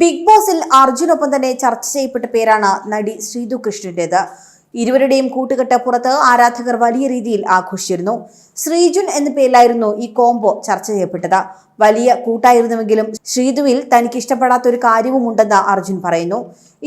Big ബോസിൽ അർജുനൊപ്പം തന്നെ ചർച്ച ചെയ്യപ്പെട്ട പേരാണ് നടി ശ്രീതു കൃഷ്ണന്റേത്. ഇരുവരുടെയും കൂട്ടുകെട്ട് പുറത്ത് ആരാധകർ വലിയ രീതിയിൽ ആഘോഷിച്ചിരുന്നു. ശ്രീജുൻ എന്ന പേരിലായിരുന്നു ഈ കോംബോ ചർച്ച ചെയ്യപ്പെട്ടത്. വലിയ കൂട്ടായിരുന്നുവെങ്കിലും ശ്രീതുവിൽ തനിക്ക് ഇഷ്ടപ്പെടാത്ത ഒരു കാര്യവും ഉണ്ടെന്ന് അർജുൻ പറയുന്നു.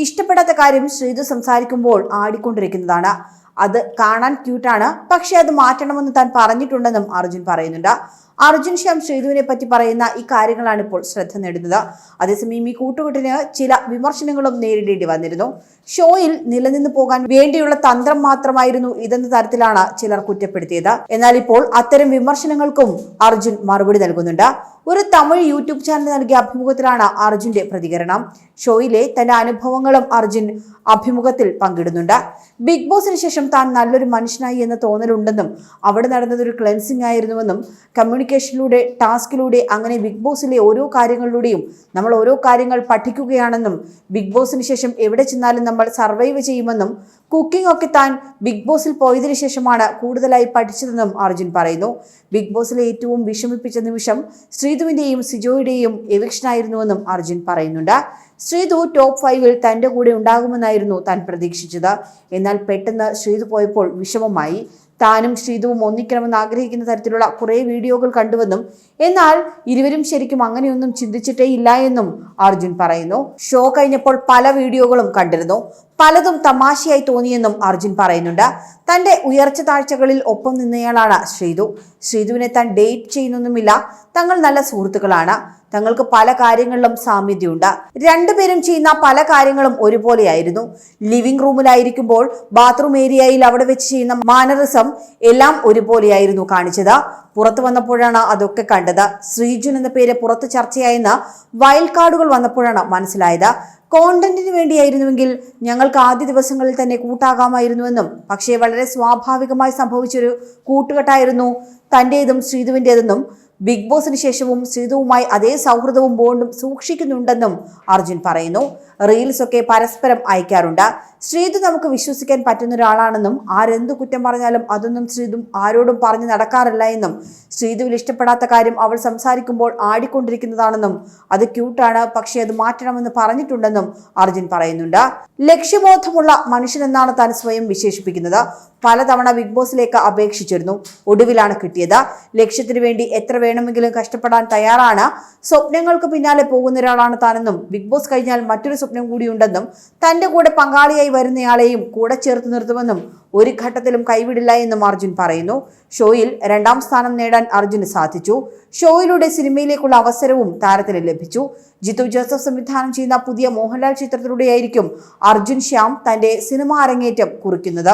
ഇഷ്ടപ്പെടാത്ത കാര്യം ശ്രീതു സംസാരിക്കുമ്പോൾ ആടിക്കൊണ്ടിരിക്കുന്നതാണ്. അത് കാണാൻ ക്യൂട്ടാണ് പക്ഷെ അത് മാറ്റണമെന്ന് താൻ പറഞ്ഞിട്ടുണ്ടെന്നും അർജുൻ പറയുന്നുണ്ട്. അർജുൻ ശ്യാം ശ്രീധുവിനെ പറ്റി പറയുന്ന ഈ കാര്യങ്ങളാണ് ഇപ്പോൾ ശ്രദ്ധ നേടുന്നത്. അതേസമയം ഈ കൂട്ടുകെട്ടിന് ചില വിമർശനങ്ങളും നേരിടേണ്ടി വന്നിരുന്നു. ഷോയിൽ നിലനിന്ന് പോകാൻ വേണ്ടിയുള്ള തന്ത്രം മാത്രമായിരുന്നു ഇതെന്ന തരത്തിലാണ് ചിലർ കുറ്റപ്പെടുത്തിയത്. എന്നാൽ ഇപ്പോൾ അത്തരം വിമർശനങ്ങൾക്കും അർജുൻ മറുപടി നൽകുന്നുണ്ട്. ഒരു തമിഴ് യൂട്യൂബ് ചാനൽ നൽകിയ അഭിമുഖത്തിലാണ് അർജുന്റെ പ്രതികരണം. ഷോയിലെ തന്റെ അനുഭവങ്ങളും അർജുൻ അഭിമുഖത്തിൽ പങ്കിടുന്നുണ്ട്. ബിഗ് ബോസിന് ശേഷം താൻ നല്ലൊരു മനുഷ്യനായി എന്ന തോന്നലുണ്ടെന്നും അവിടെ നടന്നത് ഒരു ക്ലെൻസിംഗ് ആയിരുന്നുവെന്നും കമ്മ്യൂണിക്കേഷനിലൂടെ ടാസ്കിലൂടെ അങ്ങനെ ബിഗ് ബോസിലെ ഓരോ കാര്യങ്ങളിലൂടെയും നമ്മൾ ഓരോ കാര്യങ്ങൾ പഠിക്കുകയാണെന്നും ബിഗ് ബോസിന് ശേഷം എവിടെ ചെന്നാലും നമ്മൾ സർവൈവ് ചെയ്യുമെന്നും കുക്കിംഗ് ഒക്കെ താൻ ബിഗ് ബോസിൽ പോയതിനു ശേഷമാണ് കൂടുതലായി പഠിച്ചതെന്നും അർജുൻ പറയുന്നു. ബിഗ് ബോസിലെ ഏറ്റവും വിഷമിപ്പിച്ച നിമിഷം ശ്രീധുവിന്റെയും സിജോയുടെയും എവിക്ഷനായിരുന്നുവെന്നും അർജുൻ പറയുന്നുണ്ട്. ശ്രീധു ടോപ്പ് ഫൈവിൽ തന്റെ കൂടെ ഉണ്ടാകുമെന്നായിരുന്നു താൻ പ്രതീക്ഷിച്ചത്. എന്നാൽ പെട്ടെന്ന് ശ്രീധു പോയപ്പോൾ വിഷമമായി. താനും ശ്രീതുവും ഒന്നിക്കണമെന്ന് ആഗ്രഹിക്കുന്ന തരത്തിലുള്ള കുറേ വീഡിയോകൾ കണ്ടുവെന്നും എന്നാൽ ഇരുവരും ശരിക്കും അങ്ങനെയൊന്നും ചിന്തിച്ചിട്ടേ ഇല്ല എന്നും അർജുൻ പറയുന്നു. ഷോ കഴിഞ്ഞപ്പോൾ പല വീഡിയോകളും കണ്ടിരുന്നു. പലതും തമാശയായി തോന്നിയെന്നും അർജുൻ പറയുന്നുണ്ട്. തന്റെ ഉയർച്ച താഴ്ചകളിൽ ഒപ്പം നിന്നയാളാണ് ശ്രീതു. ശ്രീതുവിനെ താൻ ഡേറ്റ് ചെയ്യുന്നൊന്നുമില്ല. തങ്ങൾ നല്ല സുഹൃത്തുക്കളാണ്. തങ്ങൾക്ക് പല കാര്യങ്ങളിലും സാമ്യതയുണ്ട്. രണ്ടുപേരും ചെയ്യുന്ന പല കാര്യങ്ങളും ഒരുപോലെയായിരുന്നു. ലിവിംഗ് റൂമിലായിരിക്കുമ്പോൾ ബാത്റൂം ഏരിയയിൽ അവിടെ വെച്ച് ചെയ്യുന്ന മാനറിസം എല്ലാം ഒരുപോലെയായിരുന്നു കാണിച്ചത്. പുറത്തു വന്നപ്പോഴാണ് അതൊക്കെ കണ്ടത്. ശ്രീജുൻ എന്ന പേര് പുറത്ത് ചർച്ചയായെന്ന് വൈൽഡ് കാർഡുകൾ വന്നപ്പോഴാണ് മനസ്സിലായത്. കോണ്ടന്റിന് വേണ്ടിയായിരുന്നുവെങ്കിൽ ഞങ്ങൾക്ക് ആദ്യ ദിവസങ്ങളിൽ തന്നെ കൂട്ടാകാമായിരുന്നുവെന്നും പക്ഷേ വളരെ സ്വാഭാവികമായി സംഭവിച്ചൊരു കൂട്ടുകെട്ടായിരുന്നു തന്റേതും ശ്രീധുവിന്റെതെന്നും ബിഗ് ബോസിന് ശേഷവും സീതുവുമായി അതേ സൗഹൃദവും ബോണ്ടും സൂക്ഷിക്കുന്നുണ്ടെന്നും അർജുൻ പറയുന്നു. റീൽസ് ഒക്കെ പരസ്പരം അയക്കാറുണ്ട്. ശ്രീതു നമുക്ക് വിശ്വസിക്കാൻ പറ്റുന്ന ഒരാളാണെന്നും ആരെന്തു കുറ്റം പറഞ്ഞാലും അതൊന്നും ശ്രീതു ആരോടും പറഞ്ഞു നടക്കാറില്ല എന്നും ശ്രീതുവിൽ ഇഷ്ടപ്പെടാത്ത കാര്യം അവൾ സംസാരിക്കുമ്പോൾ ആടിക്കൊണ്ടിരിക്കുന്നതാണെന്നും അത് ക്യൂട്ടാണ് പക്ഷേ അത് മാറ്റണമെന്ന് പറഞ്ഞിട്ടുണ്ടെന്നും അർജുൻ പറയുന്നുണ്ട്. ലക്ഷ്യബോധമുള്ള മനുഷ്യനെന്നാണ് താൻ സ്വയം വിശേഷിപ്പിക്കുന്നത്. പലതവണ ബിഗ് ബോസിലേക്ക് അപേക്ഷിച്ചിരുന്നു. ഒടുവിലാണ് കിട്ടിയത്. ലക്ഷ്യത്തിന് വേണ്ടി എത്ര വേണമെങ്കിലും കഷ്ടപ്പെടാൻ തയ്യാറാണ്. സ്വപ്നങ്ങൾക്ക് പിന്നാലെ പോകുന്ന ഒരാളാണ് താനെന്നും ബിഗ് ബോസ് കഴിഞ്ഞാൽ മറ്റൊരു സ്വപ്നം കൂടിയുണ്ടെന്നും തന്റെ കൂടെ പങ്കാളിയായി വരുന്നയാളെയും കൂടെ ചേർത്ത് നിർത്തുമെന്നും ഒരു ഘട്ടത്തിലും കൈവിടില്ല എന്നും അർജുൻ പറയുന്നു. ഷോയിൽ രണ്ടാം സ്ഥാനം നേടാൻ അർജുന് സാധിച്ചു. ഷോയിലൂടെ സിനിമയിലേക്കുള്ള അവസരവും താരത്തിന് ലഭിച്ചു. ജിത്തു ജോസഫ് സംവിധാനം ചെയ്യുന്ന പുതിയ മോഹൻലാൽ ചിത്രത്തിലൂടെയായിരിക്കും അർജുൻ ശ്യാം തന്റെ സിനിമാ അരങ്ങേറ്റം കുറിക്കുന്നത്.